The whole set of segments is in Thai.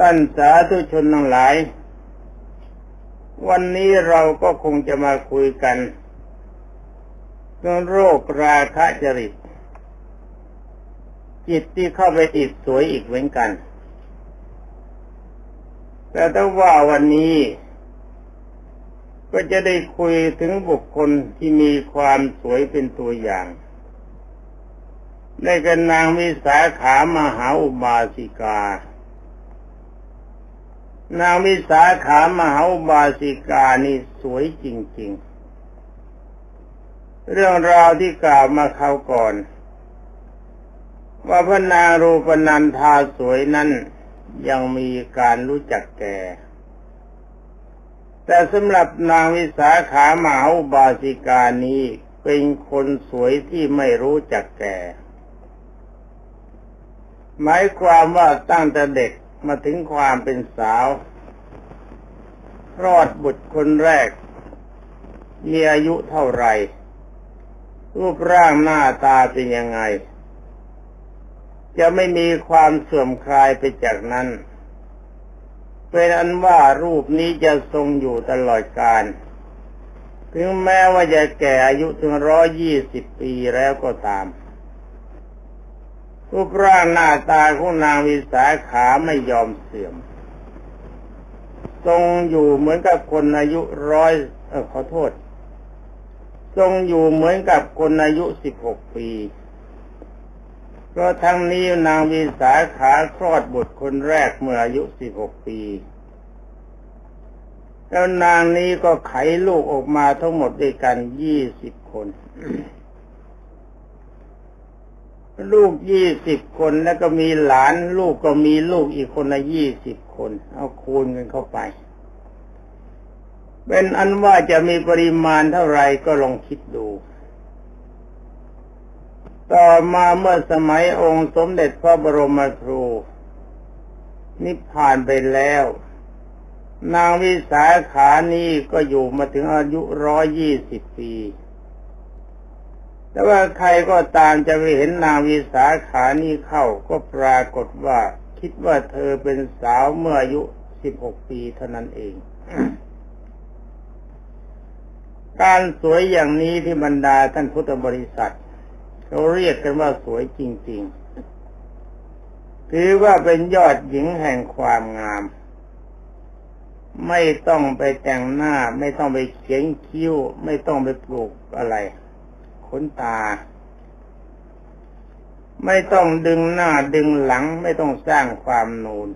ท่านสาธุชนทั้งหลาย วันนี้เราก็คงจะมาคุยกันเรื่องโรคราคะจริต จิตที่เข้าไปติดสวยอีกเหมือนกัน แต่ถ้าว่าวันนี้ ก็จะได้คุยถึงบุคคลที่มีความสวยเป็นตัวอย่างได้กันนางวิสาขามหาอุบาสิกา นางวิสาขามหาบาสิกานี่สวยจริง ๆ เรื่องราวที่กล่าวมาคราก่อน ว่าพระนางรูปนันทาสวยนั้นยังมีการรู้จักแก่ แต่สำหรับนางวิสาขามหาบาสิกานี้เป็นคนสวยที่ไม่รู้จักแก่ หมายความว่าตั้งแต่เด็ก มาถึงความเป็นสาว รอดบุตรคนแรก มีอายุเท่าไรรูปร่างหน้าตาเป็นยังไง จะไม่มีความเสื่อมคลายไปจากนั้นเป็นอันว่ารูปนี้จะทรงอยู่ตลอดกาลถึงแม้ว่าจะแก่อายุถึงร้อยี่สิบปีแล้วก็ตาม รูปร่างหน้าตาของนางวิสาขาไม่ยอมเสื่อม ทรงอยู่เหมือนกับคนอายุร้อยเออขอโทษ ทรงอยู่เหมือนกับคนอายุสิบหกปี เพราะทั้งนี้นางวิสาขาคลอดบุตรคนแรกเมื่ออายุสิบหกปี แล้วนางนี้ก็ไขลูกออกมาทั้งหมดด้วยกันยี่สิบคน ลูกยี่สิบคนแล้วก็มีหลาน ลูกก็มีลูกอีกคนละยี่สิบคน เอาคูณกันเข้าไป เป็นอันว่าจะมีปริมาณเท่าไรก็ลองคิดดู ต่อมาเมื่อสมัยองค์สมเด็จพระบรมครู นิพพานไปแล้ว นางวิสาขานี้ก็อยู่มาถึงอายุร้อยยี่สิบปี แต่ว่าใครก็ตามจะไปเห็นนางวิสาขานี้เข้าก็ปรากฏว่าคิดว่าเธอเป็นสาวเมื่ออายุสิบหกปีเท่านั้นเอง การสวยอย่างนี้ที่บรรดาท่านพุทธบริษัทเขาเรียกกันว่าสวยจริง ๆ ถือว่าเป็นยอดหญิงแห่งความงาม ไม่ต้องไปแต่งหน้า ไม่ต้องไปเขียนคิ้ว ไม่ต้องไปปลูกอะไร ขนตา ไม่ต้องดึงหน้าดึงหลังไม่ต้องสร้างความนูน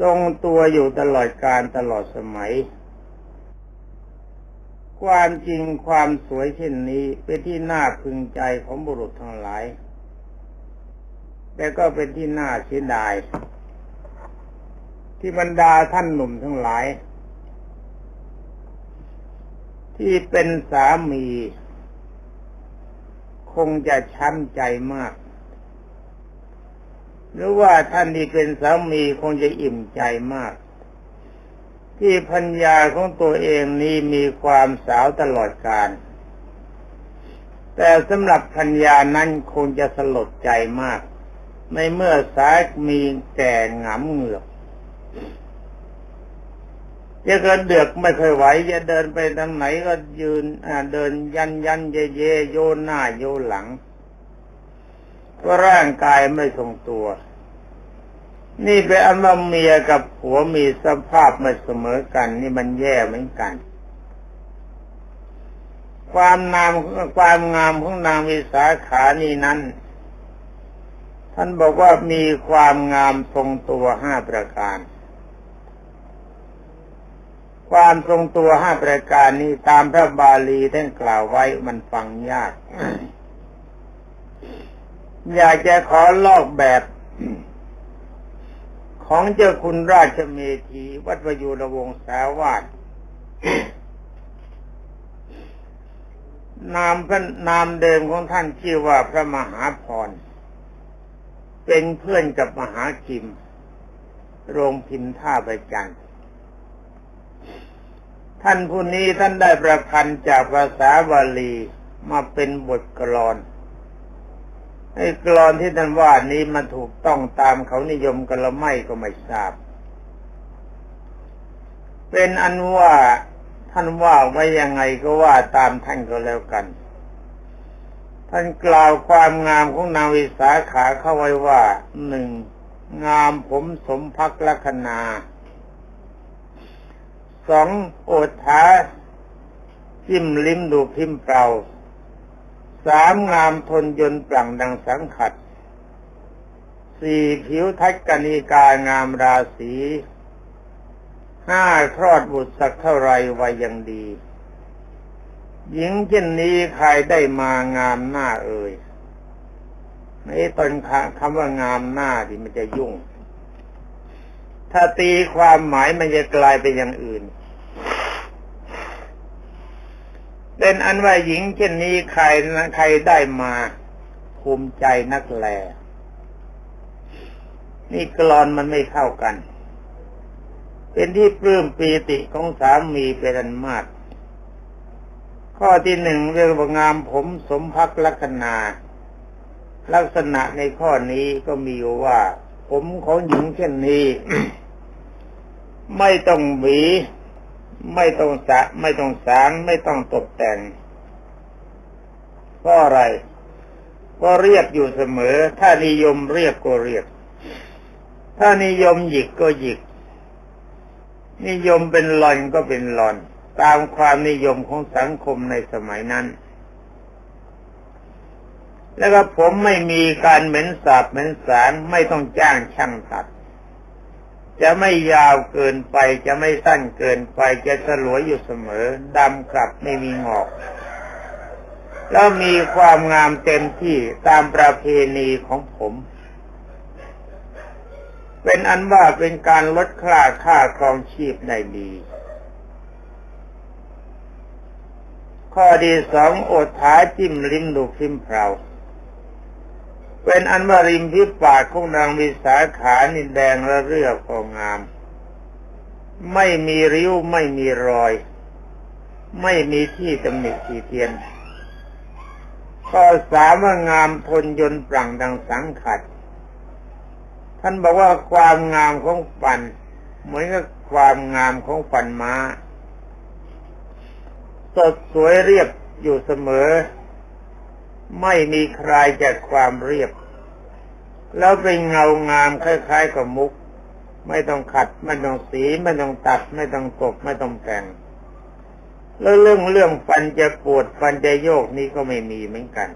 ทรงตัวอยู่ตลอดการตลอดสมัย ความจริงความสวยเช่นนี้เป็นที่น่าพึงใจของบุรุษทั้งหลาย แต่ก็เป็นที่น่าเสียดาย ที่บรรดาท่านหนุ่มทั้งหลายที่เป็นสามี คงจะช้ำใจมาก หรือว่าท่านที่เป็นสามีคงจะอิ่มใจมาก ที่พัญญาของตัวเองนี้มีความสาวตลอดกาลแต่สำหรับพัญญานั้นคงจะสลดใจมาก ในเมื่อสายมีแก่หงำเหงือก จะกระเดือกไม่ค่อยไหวจะเดินไปทางไหนก็ยืนเดินยันยันเยเยโยนหน้าโยนหลังก็ร่างกายไม่ทรงตัว นี่เป็นอันว่าเมียกับผัวมีสภาพไม่เสมอกัน นี่มันแย่เหมือนกัน ความงามความงามของนางวิสาขานี่นั้น ท่านบอกว่ามีความงามทรงตัวห้าประการ ความทรงตัวห้าประการนี้ตามพระบาลีท่านกล่าวไว้มันฟังยาก อยากจะขอลอกแบบ ของเจ้าคุณราชเมธีวัดวยุรวงศาวาสนามพระนามเดิมของท่านชื่อว่าพระมหาพร เป็นเพื่อนกับมหากิม โรงพิมพ์ท่าประจันทร์ ท่านผู้นี้ท่านได้ประพันธ์จากภาษาบาลีมาเป็นบทกลอนไอ้กรอนที่ท่านว่านี้มันถูกต้องตามเขานิยมกันละไม่ก็ไม่ทราบ เป็นอันว่าท่านว่าไว้ยังไงก็ว่าตามท่านก็แล้วกัน ท่านกล่าวความงามของนางวิสาขาเข้าไว้ว่าหนึ่งงามผมสมพักลัคนา สองโอทาจิ้มลิ้มดูพิมพ์เปล่าสามงามทนยนปลั่งดังสังขัดสี่ผิวทัศกนิกางามราศีห้าคลอดบุตรสักเท่าไรวัยยังดี หญิงเช่นนี้ใครได้มางามหน้าเอ่ยในตอนคำว่างามหน้าที่มันจะยุ่ง ถ้าตีความหมายมันจะกลายเป็นอย่างอื่นเป็นอันว่าหญิงเช่นนี้ใครใครได้มาภูมิใจนักแล นี่กรอนมันไม่เข้ากัน เป็นที่ปลื้มปีติของสามีเป็นอันมาก ข้อที่หนึ่งเรื่องว่างามผมสมพักลักษณาลักษณะในข้อนี้ก็มีอยู่ว่า ผมของหญิงเช่นนี้ ไม่ต้องหวี ไม่ต้องสะ ไม่ต้องสาง ไม่ต้องตกแต่งเพราะอะไรก็เรียบอยู่เสมอ ถ้านิยมเรียบก็เรียบถ้านิยมหยิกก็หยิก นิยมเป็นหลอนก็เป็นหลอน ตามความนิยมของสังคมในสมัยนั้น แล้วก็ผมไม่มีการเหม็นสาบเหม็นสางไม่ต้องจ้างช่างตัด จะไม่ยาวเกินไปจะไม่สั้นเกินไปจะสลวยอยู่เสมอดำกลับไม่มีงอกแล้วมีความงามเต็มที่ตามประเพณีของผม เป็นอันว่าเป็นการลดค่าค่าครองชีพได้ดี ข้อดีสองอดท้าจิ้มลิ้มดูพิมพ์เพลา เป็นอันว่าริมพิปากของนางวิสาขานินแดงและเรือพองาม ไม่มีริ้วไม่มีรอย ไม่มีที่ตำหนิสีเทียนข้อสามว่างามทนยนปรังดังสังขัด ท่านบอกว่าความงามของฟัน เหมือนกับความงามของฟันม้า สดสวยเรียบอยู่เสมอ ไม่มีใครจากความเรียบ แล้วเป็นเงางามคล้ายๆกับมุก ไม่ต้องขัด ไม่ต้องสี ไม่ต้องตัด ไม่ต้องตก ไม่ต้องแต่ง แล้วเรื่องเรื่องฟันจะปวดฟันจะโยกนี้ก็ไม่มีเหมือนกัน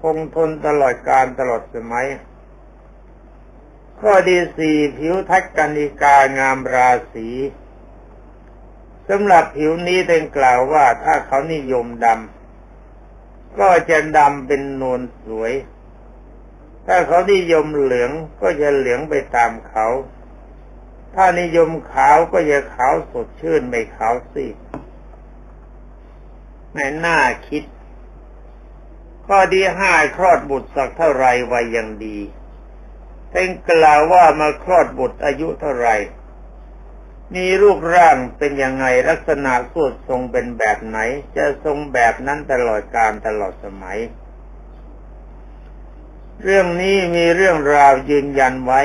คงทนตลอดการตลอดสมัย ข้อดีสี่ผิวทัศกันิกางามราศีสำหรับผิวนี้เป็นกล่าวว่าถ้าเขานิยมดำ ก็จะดำเป็นนวลสวย ถ้าเขานิยมเหลืองก็จะเหลืองไปตามเขา ถ้านิยมขาวก็จะขาวสดชื่นไม่ขาวซีดแม่น่าคิด ข้อที่ห้าคลอดบุตรสักเท่าไรไวัยยังดีเพ่งกล่าวว่ามาคลอดบุตรอายุเท่าไร มีรูปร่างเป็นยังไงลักษณะสวดทรงเป็นแบบไหน จะทรงแบบนั้นตลอดการตลอดสมัย เรื่องนี้มีเรื่องราวยืนยันไว้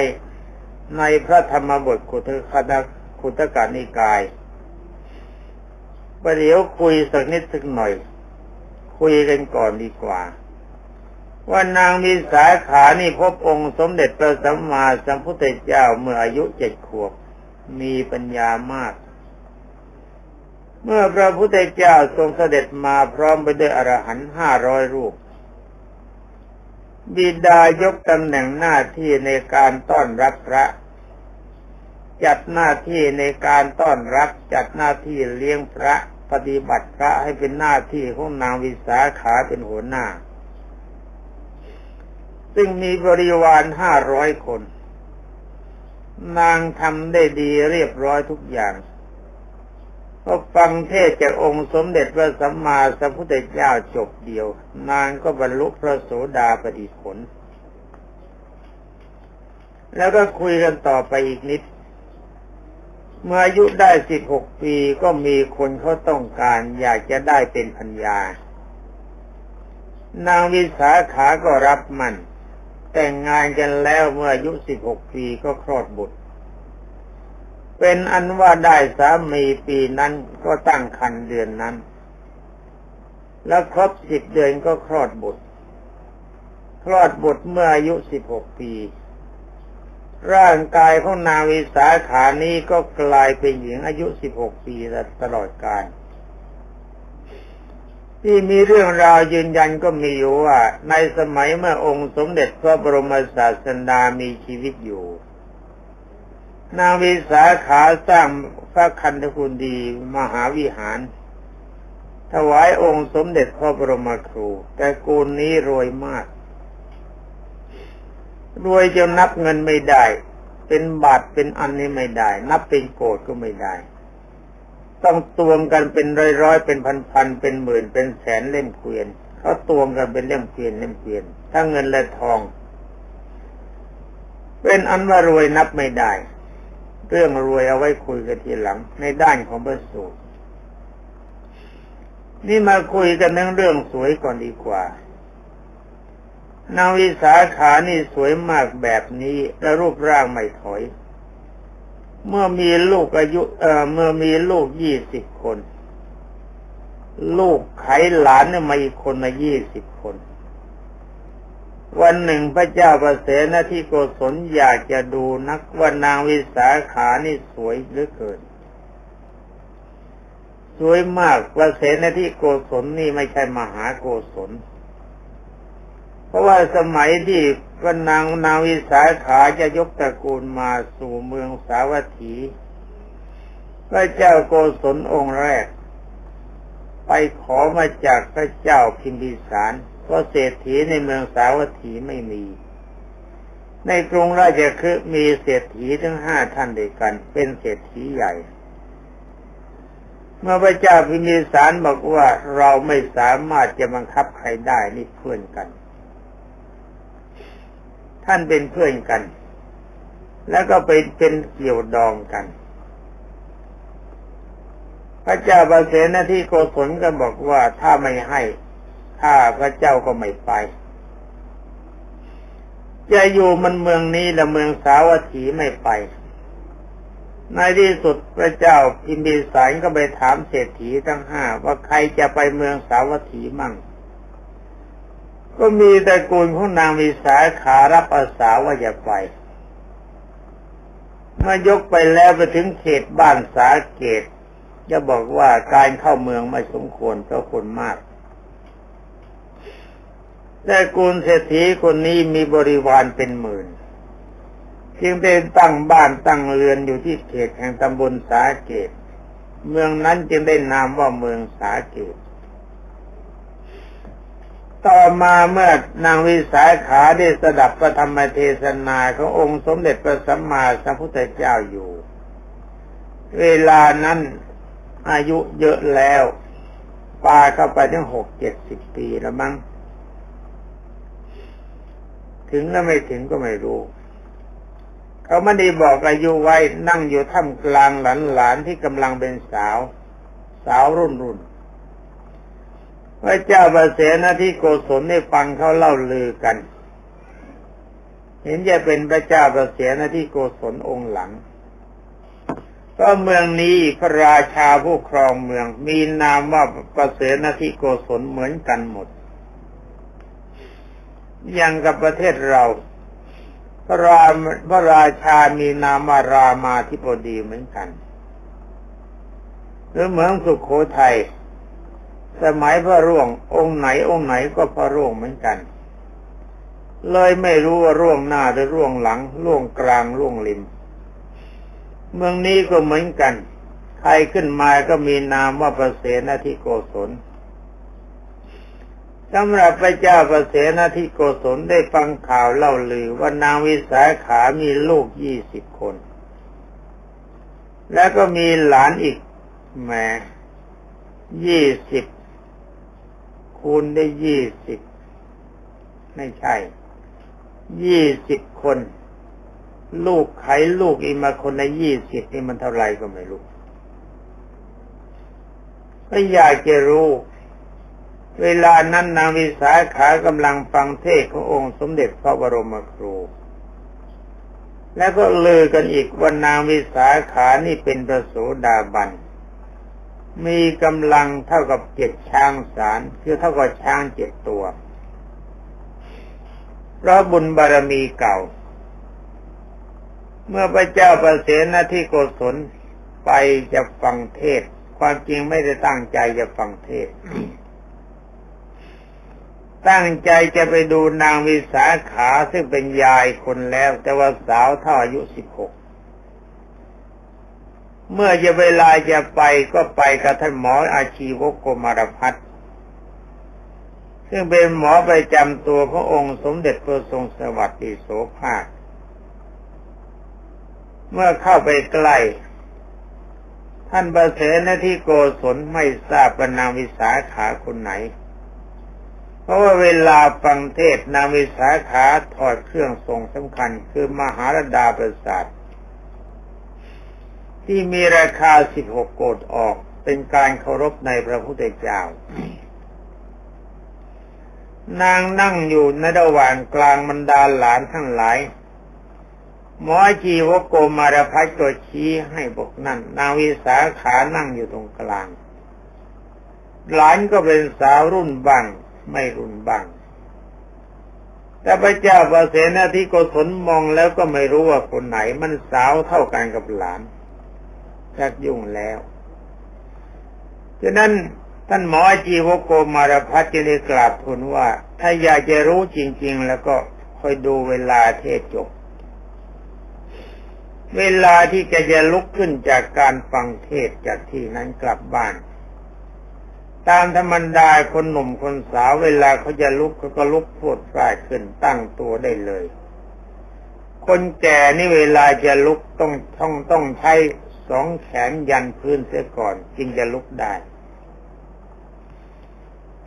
ในพระธรรมบทขุทคตขุตกานิกายประเดี๋ยวคุยสักนิดสักหน่อย คุยกันก่อนดีกว่า ว่านางมีสาขานี่พบองค์สมเด็จพระสัมมาสัมพุทธเจ้าเมื่ออายุเจ็ดขวบ มีปัญญามาก เมื่อพระพุทธเจ้าทรงเสด็จมาพร้อมไปด้วยอรหันต์ห้าร้อยรูป บิดายกตำแหน่งหน้าที่ในการต้อนรับพระ จัดหน้าที่ในการต้อนรับ จัดหน้าที่เลี้ยงพระปฏิบัติพระให้เป็นหน้าที่ของนางวิสาขาเป็นหัวหน้า ซึ่งมีบริวารห้าร้อยคน นางทำได้ดีเรียบร้อยทุกอย่างพอฟังเทศจากองค์สมเด็จพระสัมมาสัมพุทธเจ้าจบเดียว นางก็บรรลุพระโสดาปฏิผล แล้วก็คุยกันต่อไปอีกนิด เมื่ออายุได้สิบหกปีก็มีคนเขาต้องการอยากจะได้เป็นพัญญานางวิสาขาก็รับมัน แต่งงานกันแล้วเมื่ออายุสิบหกปีก็คลอดบุตร เป็นอันว่าได้สามีปีนั้นก็ตั้งครรภ์เดือนนั้น แล้วครบสิบเดือนก็คลอดบุตร คลอดบุตรเมื่ออายุสิบหกปี ร่างกายของนางวิสาขานี้ก็กลายเป็นหญิงอายุสิบหกปีตลอดกาล ที่มีเรื่องราวยืนยันก็มีอยู่ว่า ในสมัยเมื่อองค์สมเด็จพระบรมศาสดามีชีวิตอยู่ นางวิสาขาสร้างพระคันธคุณดีมหาวิหาร ถวายองค์สมเด็จพระบรมครู แต่กูลนี้รวยมาก รวยจนนับเงินไม่ได้ เป็นบาทเป็นอันนี้ไม่ได้ นับเป็นโกดก็ไม่ได้ ต้องตวงกันเป็นร้อยๆเป็นพันๆเป็นหมื่นเป็นแสนเล่มเกวียนเขาตวงกันเป็นเล่มเกวียนเล่มเกวียนถ้าเงินและทอง เป็นอันว่ารวยนับไม่ได้ เรื่องรวยเอาไว้คุยกันทีหลัง ในด้านของพระสูตรนี่มาคุยกันเรื่องเรื่องสวยก่อนดีกว่านางวิสาขานี่สวยมากแบบนี้และรูปร่างไม่ถอย เมื่อมีลูกอายุเอ่อเมื่อมีลูกยี่สิบคน ลูกไขหลานเนี่ยมาอีกคนมายี่สิบคน วันหนึ่งพระเจ้าประเสนาที่โกศลอยากจะดูนักว่านางวิสาขานี่สวยเหลือเกิน สวยมากประเสนาที่โกศลนี่ไม่ใช่มหาโกศล เพราะว่าสมัยที่ ก็นางนาวิสาขาจะยกตระกูลมาสู่เมืองสาวัตถีพระเจ้าโกศลองค์แรก ไปขอมาจากพระเจ้าพิมพิสารเพราะเศรษฐีในเมืองสาวัตถีไม่มี ในกรุงราชคฤห์มีเศรษฐีทั้งห้าท่านเดียวกัน เป็นเศรษฐีใหญ่ เมื่อพระเจ้าพิมพิสารบอกว่าเราไม่สามารถจะบังคับใครได้นี่เพื่อนกัน ท่านเป็นเพื่อนกัน แล้วก็ไปเป็นเกี่ยวดองกัน พระเจ้าบาเสนที่โกศลก็บอกว่าถ้าไม่ให้ข้าพระเจ้าก็ไม่ไป จะอยู่มันเมืองนี้และเมืองสาวัตถีไม่ไปในที่สุดพระเจ้าพิมพิสารก็ไปถามเศรษฐีทั้งห้าว่าใครจะไปเมืองสาวัตถีมั่ง ก็มีตระกูลของนางวิสาขารับอาสาว่าจะไปเมื่อยกไปแล้วไปถึงเขตบ้านสาเกต จะบอกว่าการเข้าเมืองไม่สมควรเพราะคนมากแต่กูลเศรษฐีคนนี้มีบริวารเป็นหมื่น จึงได้ตั้งบ้านตั้งเรือนอยู่ที่เขตแห่งตำบลสาเกต เมืองนั้นจึงได้นามว่าเมืองสาเกต ต่อมาเมื่อนางวิสาขาได้สดับพระธรรมเทศนาขององค์สมเด็จพระสัมมาสัมพุทธเจ้าอยู่ เวลานั้นอายุเยอะแล้วปาเข้าไปถึงหกเจ็ดสิบปีแล้วมั้ง ถึงแล้วไม่ถึงก็ไม่รู้ เขาไม่ได้บอกอายุไว้นั่งอยู่ท่ามกลางหลานๆที่กำลังเป็นสาว สาวรุ่นรุ่น พระเจ้าประเสนาที่โกศลได้ฟังเขาเล่าลือกัน เห็นจะเป็นพระเจ้าประเสนาที่โกศลองค์หลัง ก็เมืองนี้พระราชาผู้ครองเมืองมีนามว่าประเสนาที่โกศลเหมือนกันหมดอย่างกับประเทศเรา พระราพระราชามีนามว่ารามาธิบดีเหมือนกันหรือเมืองสุขโขทัย สมัยพระร่วง องค์ไหนองค์ไหนก็พระร่วงเหมือนกัน เลยไม่รู้ว่าร่วงหน้าหรือร่วงหลัง ร่วงกลางร่วงริม เมืองนี้ก็เหมือนกัน ใครขึ้นมาก็มีนามว่าประเสนาธิโกศลสำหรับพระเจ้าประเสนาธิโกศลได้ฟังข่าวเล่าลือว่านางวิสาขามีลูกยี่สิบคน แล้วก็มีหลานอีกแหมยี่สิบ คูณได้ยี่สิบไม่ใช่ยี่สิบคน ลูกไขลูกอีกมาคนละยี่สิบนี่มันเท่าไรก็ไม่รู้ก็อยากจะรู้ เวลานั้นนางวิสาขากำลังฟังเทศขององค์สมเด็จพระบรมครู แล้วก็ลือกันอีกว่านางวิสาขานี่เป็นประโสดาบัน มีกำลังเท่ากับเจ็ดช้างสารคือเท่ากับช้างเจ็ดตัวเพราะบุญบารมีเก่า เมื่อพระเจ้าประเสนที่โกศลไปจะฟังเทศ ความจริงไม่ได้ตั้งใจจะฟังเทศ ตั้งใจจะไปดูนางวิสาขาซึ่งเป็นยายคนแล้ว แต่ว่าสาวเท่าอายุสิบหก เมื่อจะเวลาจะไปก็ไปกับท่านหมออาชีวกโกมารพัฒซึ่งเป็นหมอประจำตัวพระองค์สมเด็จพระทรงสวัสดิโสภาค เมื่อเข้าไปใกล้ท่านประเสนที่โกศลไม่ทราบว่านางวิสาขาคนไหน เพราะว่าเวลาฟังเทศนางวิสาขาถอดเครื่องทรงสำคัญคือมหารดาประสาท ที่มีราคาสิบหกโกดออก เป็นการเคารพในพระพุทธเจ้านางนั่งอยู่ในระหว่างกลางบรรดาหลานทั้งหลาย หมอจีวโกมารพัฒก็ชี้ให้บอกนั่น นางวิสาขานั่งอยู่ตรงกลาง หลานก็เป็นสาวรุ่นบังไม่รุ่นบังแต่พระเจ้าประเสนาธิโกศลมองแล้วก็ไม่รู้ว่าคนไหนมันสาวเท่ากันกับหลาน ชักยุ่งแล้วฉะนั้นท่านหมอจีวโกมารพัฒจะได้กราบทูลว่า ถ้าอยากจะรู้จริง ๆ แล้วก็คอยดูเวลาเทศจบ เวลาที่จะจะลุกขึ้นจากการฟังเทศจากที่นั้นกลับบ้าน ตามธรรมดาคนหนุ่มคนสาวเวลาเขาจะลุกเขาก็ลุกพูดร่ายขึ้นตั้งตัวได้เลย คนแก่นี่เวลาจะลุกต้องต้องต้องใช้ สองแขนยันพื้นเสียก่อน จึงจะลุกได้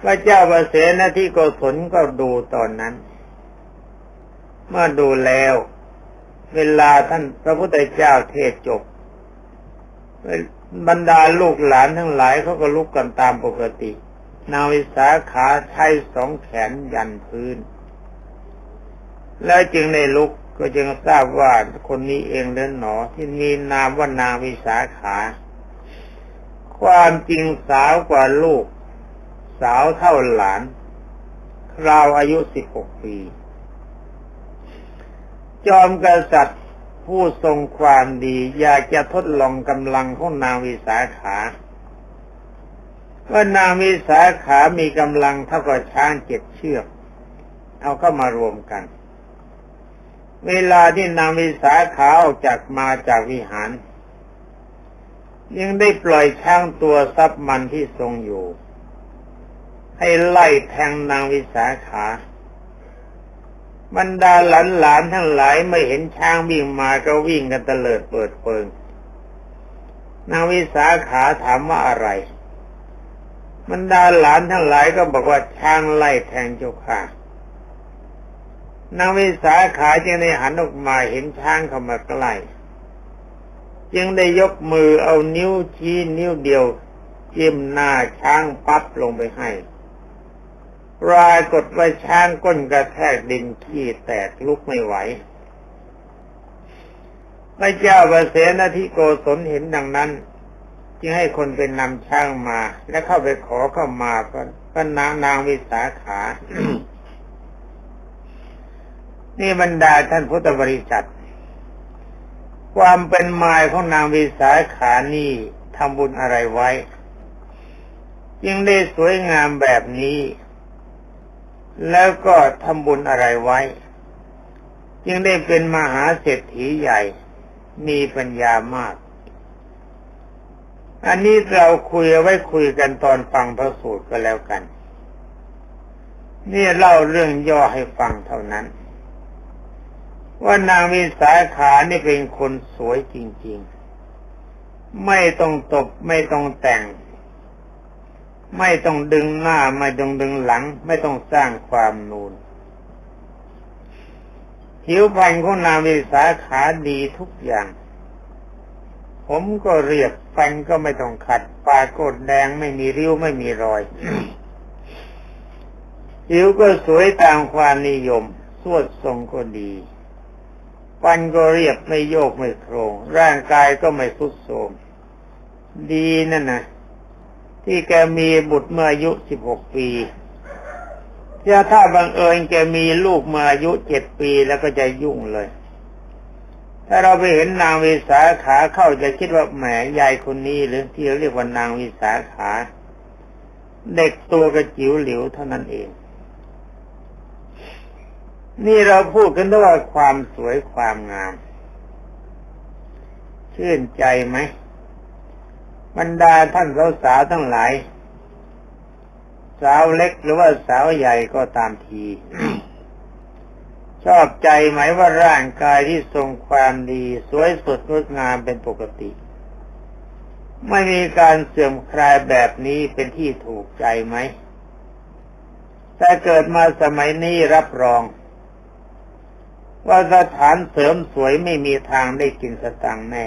พระเจ้าประเสนที่โกศลก็ดูตอนนั้น เมื่อดูแล้ว เวลาท่านพระพุทธเจ้าเทศจบบรรดาลูกหลานทั้งหลายเขาก็ลุกกันตามปกติ นาวิสาขาใช้สองแขนยันพื้น แล้วจึงในลุก ก็จึงทราบว่าคนนี้เองเล่นหนอ ที่มีนามว่านางวิสาขา ความจริงสาวกว่าลูก สาวเท่าหลานคราวอายุสิบหกปี จอมกษัตริย์ผู้ทรงความดี อยากจะทดลองกำลังของนางวิสาขาว่านางวิสาขามีกำลังเท่ากับช้างเจ็ดเชือก เอาเข้ามารวมกัน เวลาที่นางวิสาขาออกจากมาจากวิหาร ยังได้ปล่อยช้างตัวซับมันที่ทรงอยู่ ให้ไล่แทงนางวิสาขาบรรดาหลานหลานทั้งหลายไม่เห็นช้างวิ่งมาก็วิ่งกันเตลิดเปิดเปิงนางวิสาขาถามว่าอะไรบรรดาหลานทั้งหลายก็บอกว่าช้างไล่แทงเจ้าค่ะ นางวิสาขาจึงได้หันออกมาเห็นช้างเข้ามาใกล้จึงได้ยกมือเอานิ้วชี้นิ้วเดียวจิ้มหน้าช้างปั๊บลงไปให้ปรากฏว่าช้างก้นกระแทกดินขี้แตกลุกไม่ไหวพระเจ้าประเสนทิโกศลเห็นดังนั้น จึงให้คนเป็นนำช้างมา และเข้าไปขอเข้ามาก็ก็นางนางวิสาขา นี่บรรดาท่านพุทธบริษัท ความเป็นมายของนางวิสาขานี่ทำบุญอะไรไว้ยังได้สวยงามแบบนี้ แล้วก็ทำบุญอะไรไว้จึงได้เป็นมหาเศรษฐีใหญ่ มีปัญญามาก อันนี้เราคุยไว้คุยกันตอนฟังพระสูตรก็แล้วกัน นี่เล่าเรื่องย่อให้ฟังเท่านั้น ว่านางวิสาขานี่เป็นคนสวยจริง ๆ ไม่ต้องตบไม่ต้องแต่ง ไม่ต้องดึงหน้าไม่ต้องดึงหลัง ไม่ต้องสร้างความนูนผิวพรรณของนางวิสาขาดีทุกอย่าง ผมก็เรียบฟันก็ไม่ต้องขัด ปากกดแดงไม่มีริ้วไม่มีรอยผิวก็สวยตามความนิยม สวดทรงก็ดี ปันก็เรียบไม่โยกไม่โครงร่างกายก็ไม่ทุดโทรมดีนั่นนะที่แกมีบุตรเมื่ออายุสิบหกปีถ้าถ้าบังเอิญแกมีลูกเมื่ออายุเจ็ดปีแล้วก็จะยุ่งเลย ถ้าเราไปเห็นนางวิสาขาเข้าจะคิดว่าแหมยายคนนี้หรือที่เรียกว่านางวิสาขา เด็กตัวกระจิ๋วหลวเท่านั้นเอง นี่เราพูดกันด้วยว่าความสวยความงาม ชื่นใจไหมบรรดาท่านสาวๆทั้งหลาย สาวเล็กหรือว่าสาวใหญ่ก็ตามที ชอบใจไหมว่าร่างกายที่ทรงความดี สวยสดงดงามเป็นปกติ ไม่มีการเสื่อมคลายแบบนี้เป็นที่ถูกใจไหมแต่เกิดมาสมัยนี้รับรอง ว่าสถานเสริมสวยไม่มีทางได้กินสตังแน่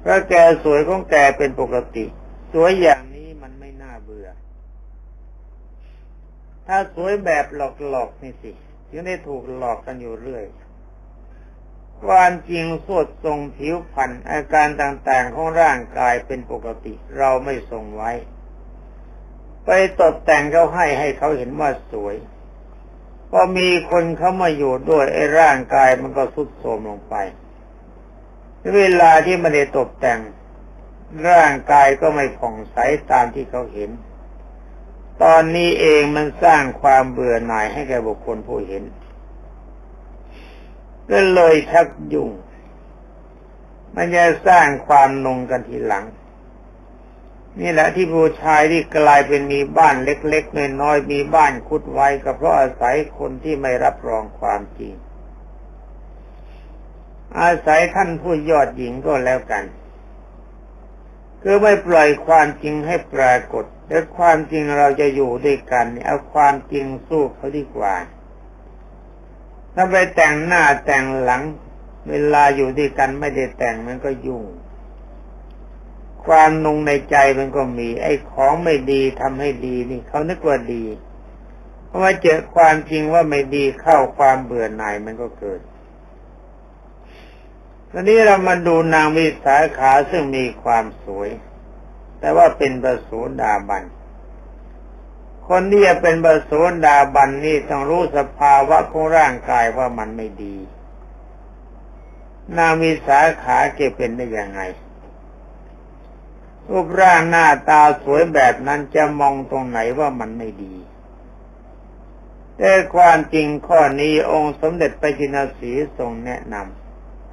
เพราะแกสวยของแกเป็นปกติ สวยอย่างนี้มันไม่น่าเบื่อ ถ้าสวยแบบหลอกๆนี่สิยังได้ถูกหลอกกันอยู่เรื่อยความจริงสวดทรงผิวพรรณอาการต่างๆของร่างกายเป็นปกติ เราไม่ทรงไว้ ไปตกแต่งเขาให้ให้เขาเห็นว่าสวย พอมีคนเขามาอยู่ด้วยไอ้ร่างกายมันก็สุดโทรมลงไป เวลาที่มันได้ตกแต่ง ร่างกายก็ไม่ผ่องใสตามที่เขาเห็น ตอนนี้เองมันสร้างความเบื่อหน่ายให้แก่บุคคลผู้เห็นก็เลยชักยุ่ง มันจะสร้างความนงกันทีหลัง นี่แหละที่ผู้ชายที่กลายเป็นมีบ้านเล็กๆน้อยๆมีบ้านคุดไว้ก็เพราะอาศัยคนที่ไม่รับรองความจริง อาศัยท่านผู้ยอดหญิงก็แล้วกัน คือไม่ปล่อยความจริงให้ปรากฏและความจริงเราจะอยู่ด้วยกันเอาความจริงสู้เขาดีกว่า ถ้าไปแต่งหน้าแต่งหลัง เวลาอยู่ด้วยกันไม่ได้แต่งมันก็ยุ่ง ความนุงในใจมันก็มี ไอ้ของไม่ดีทำให้ดีนี่เขานึกว่าดี เพราะว่าเจอความจริงว่าไม่ดีเข้าความเบื่อหน่ายมันก็เกิดตอนนี้เรามาดูนางวิสาขาซึ่งมีความสวย แต่ว่าเป็นประสูดาบัน คนที่จะเป็นประสูดาบันนี่ต้องรู้สภาวะของร่างกายว่ามันไม่ดี นางวิสาขาเก็บเป็นได้ยังไง รูปร่างหน้าตาสวยแบบนั้นจะมองตรงไหนว่ามันไม่ดี แต่ความจริงข้อนี้องค์สมเด็จพระจินสีทรงแนะน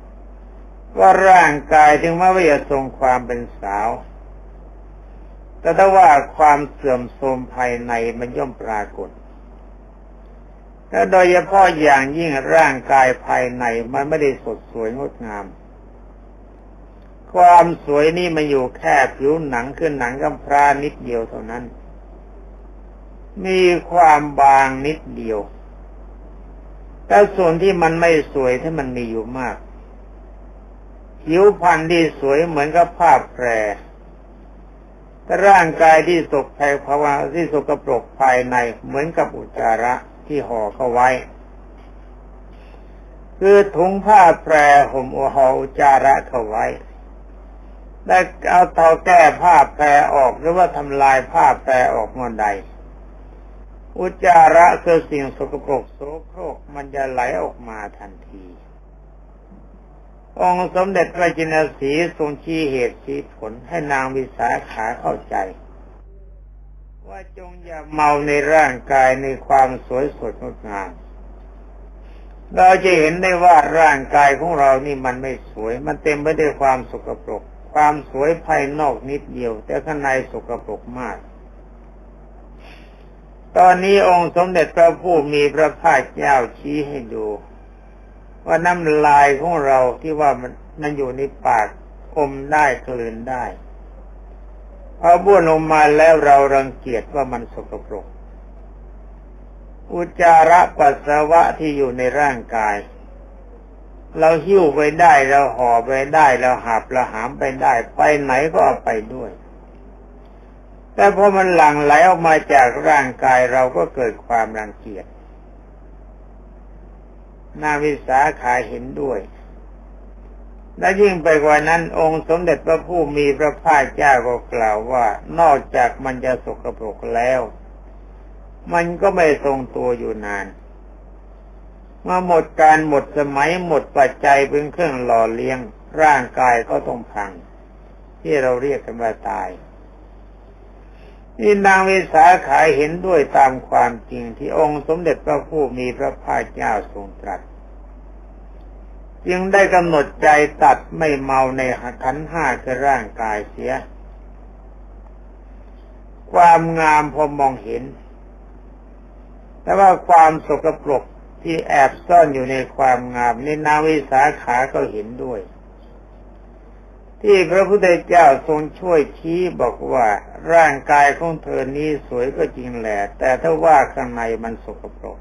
ำว่าร่างกายถึงแม้ว่าจะทรงความเป็นสาว แต่ถ้าว่าความเสื่อมโทรมภายในมันย่อมปรากฏและโดยเฉพาะอย่างยิ่งร่างกายภายในมันไม่ได้สดสวยงดงาม ความสวยนี่มันอยู่แค่ผิวหนังคือหนังกำพร้านิดเดียวเท่านั้น มีความบางนิดเดียวแต่ส่วนที่มันไม่สวยที่มันมีอยู่มาก ผิวพรรณที่สวยเหมือนกับภาพแพรแต่ร่างกายที่สกแผ่ภาวะที่สกปรกภายในเหมือนกับอุจจาระที่ห่อเข้าไว้ คือถุงผ้าแพรห่มห่ออุจจาระเข้าไว้ และเอาเตาแก้ผ้าแพรออกหรือว่าทำลายผ้าแพรออกเมื่อใด อุจจาระคือสิ่งสกปรกโสโครกมันจะไหลออกมาทันที องค์สมเด็จพระจินสีทรงชี้เหตุชี้ผลให้นางวิสาขาเข้าใจ ว่าจงอย่าเมาในร่างกายในความสวยสดงดงามเราจะเห็นได้ว่าร่างกายของเรานี่มันไม่สวย มันเต็มไปด้วยความสกปรก ความสวยภายนอกนิดเดียว แต่ข้างในสกปรกมาก ตอนนี้องค์สมเด็จพระผู้มีพระภาคเจ้าชี้ให้ดู ว่าน้ำลายของเราที่ว่ามันมันอยู่ในปากอมได้กลืนได้พอบ้วนลงมาแล้วเรารังเกียจว่ามันสกปรกอุจจาระปัสสาวะที่อยู่ในร่างกาย เราหิ้วไปได้เราห่อไปได้เราหาบเราหามไปได้ ไปไหนก็เอาไปด้วย แต่พอมันหลั่งไหลออกมาจากร่างกายเราก็เกิดความรังเกียจนาวิสาขาเห็นด้วย และยิ่งไปกว่านั้น องค์สมเด็จพระผู้มีพระภาคเจ้าก็กล่าวว่า นอกจากมันจะสกปรกแล้ว มันก็ไม่ทรงตัวอยู่นาน มื่อหมดการหมดสมัยหมดปัจจัยเป็นเครื่องหล่อเลี้ยง ร่างกายก็ต้องพัง ที่เราเรียกกันว่าตายนี่นางวิสาขาเห็นด้วยตามความจริงที่องค์สมเด็จพระผู้มีพระภาคเจ้าทรงตรัส จึงได้กำหนดใจตัดไม่เมาในขันห้าคือร่างกายเสีย ความงามพอมองเห็น แต่ว่าความสกปรก ที่แอบซ่อนอยู่ในความงามในนาวิสาขาก็เห็นด้วย ที่พระพุทธเจ้าทรงช่วยชี้บอกว่า ร่างกายของเธอนี้สวยก็จริงแหละ แต่ถ้าว่าข้างในมันสกปรก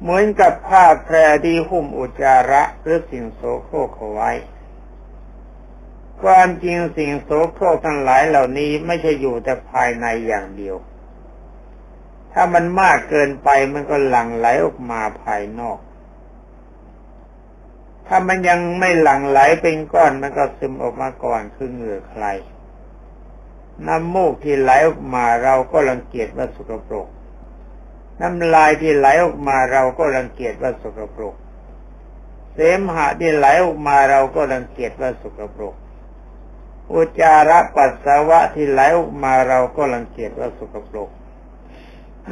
เหมือนกับผ้าแพรที่หุ้มอุจจาระหรือสิ่งโสโครกเอาไว้ ความจริงสิ่งโสโครกทั้งหลายเหล่านี้ไม่ใช่อยู่แต่ภายในอย่างเดียว ถ้ามันมากเกินไปมันก็หลั่งไหลออกมาภายนอก ถ้ามันยังไม่หลั่งไหลเป็นก้อนมันก็ซึมออกมาก่อนคือเหงื่อใคร น้ำมูกที่ไหลออกมาเราก็รังเกียจว่าสกปรก น้ำลายที่ไหลออกมาเราก็รังเกียจว่าสกปรก เสมหะที่ไหลออกมาเราก็รังเกียจว่าสกปรก อุจาระปัสสาวะที่ไหลออกมาเราก็รังเกียจว่าสกปรก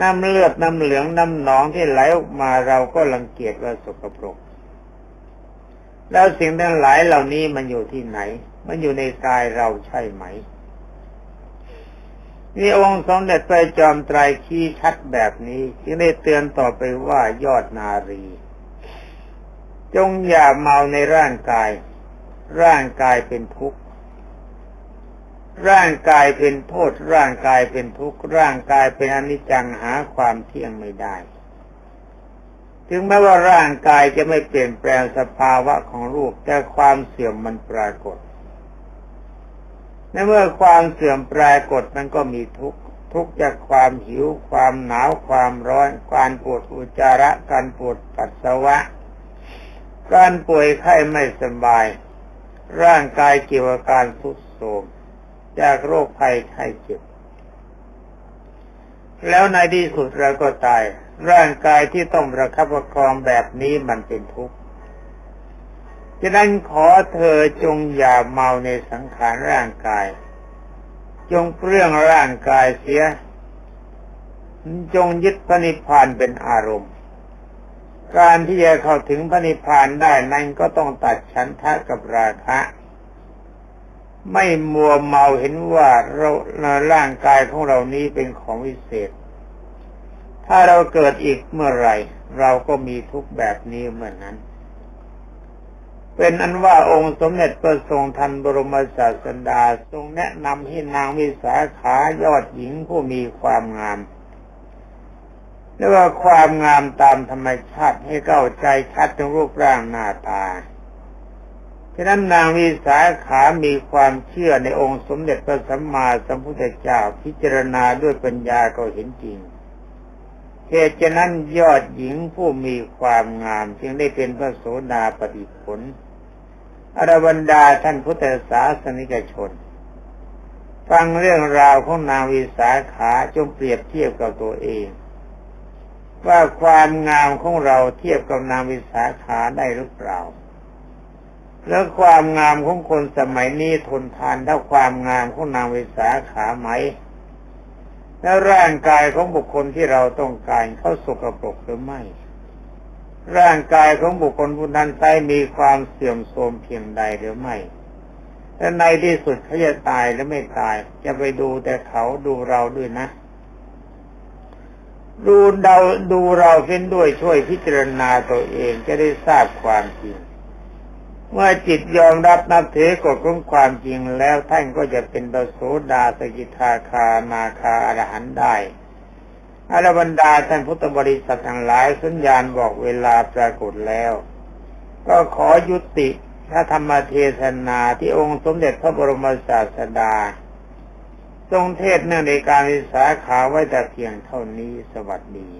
น้ำเลือดน้ำเหลืองน้ำหนองที่ไหลออกมาเราก็รังเกียจว่าสกปรก แล้วสิ่งทั้งหลายเหล่านี้มันอยู่ที่ไหน มันอยู่ในกายเราใช่ไหมนี่องค์สมเด็จพระจอมไตรขี้ชัดแบบนี้จึงได้เตือนต่อไปว่ายอดนารี จงอย่าเมาในร่างกาย ร่างกายเป็นทุกข์ ร่างกายเป็นโทษ ร่างกายเป็นทุกข์ร่างกายเป็นอนิจจังหาความเที่ยงไม่ได้ ถึงแม้ว่าร่างกายจะไม่เปลี่ยนแปลงสภาวะของรูปแต่ความเสื่อมมันปรากฏในเมื่อความเสื่อมปรากฏมันก็มีทุกข์ทุกข์จากความหิว ความหนาว ความร้อน การปวดอุจจาระ การปวดปัสสาวะ การป่วยไข้ไม่สบาย ร่างกายเกี่ยวกับการทุดโทรม จากโรคภัยไข้เจ็บ แล้วในที่สุดเราก็ตาย ร่างกายที่ต้องประคับประคองแบบนี้มันเป็นทุกข์ฉะนั้นขอเธอจงอย่าเมาในสังขารร่างกาย จงเปลื้องร่างกายเสีย จงยึดพระนิพพานเป็นอารมณ์ การที่จะเข้าถึงพระนิพพานได้นั้นก็ต้องตัดฉันทะกับราคะ ไม่มัวเมาเห็นว่าเราร่างกายของเรานี้เป็นของวิเศษ ถ้าเราเกิดอีกเมื่อไรเราก็มีทุกแบบนี้เหมือนนั้น เป็นอันว่าองค์สมเด็จพระทรงทันบรมศาสดาทรงแนะนำให้นางวิสาขายอดหญิงผู้มีความงามเรียกว่าความงามตามธรรมชาติให้เข้าใจชัดถึงรูปร่างหน้าตา ฉะนั้นนางวิสาขามีความเชื่อในองค์สมเด็จพระสัมมาสัมพุทธเจ้าพิจารณาด้วยปัญญาก็เห็นจริงเหตุฉะนั้นยอดหญิงผู้มีความงามจึงได้เป็นพระโสดาปฏิผลอรบรรดาท่านพุทธศาสนิกชน ฟังเรื่องราวของนางวิสาขาจงเปรียบเทียบกับตัวเอง ว่าความงามของเราเทียบกับนางวิสาขาได้หรือเปล่า แล้วความงามของคนสมัยนี้ทนทานเท่าความงามของนางวิสาขาไหม แล้วร่างกายของบุคคลที่เราต้องการเขาสกปรกหรือไม่ ร่างกายของบุคคลผู้นั้นใช้มีความเสื่อมโทรมเพียงใดหรือไม่แต่ในที่สุดเขาจะตายหรือไม่ตาย จะไปดูแต่เขาดูเราด้วยนะ ดูเดาดูเราเฟ้นด้วยช่วยพิจารณาตัวเองจะได้ทราบความจริง เมื่อจิตยอมรับนับถือกฎของความจริงแล้วท่านก็จะเป็นปโสดาสกิทาคานาคาอรหันได้อรบรรดาท่านพุทธบริษัททั้งหลายสัญญาณบอกเวลาปรากฏแล้ว ก็ขอยุติพระธรรมเทศนาที่องค์สมเด็จพระบรมศาสดา ทรงเทศเนื่องในการวิสาขาไว้แต่เพียงเท่านี้สวัสดี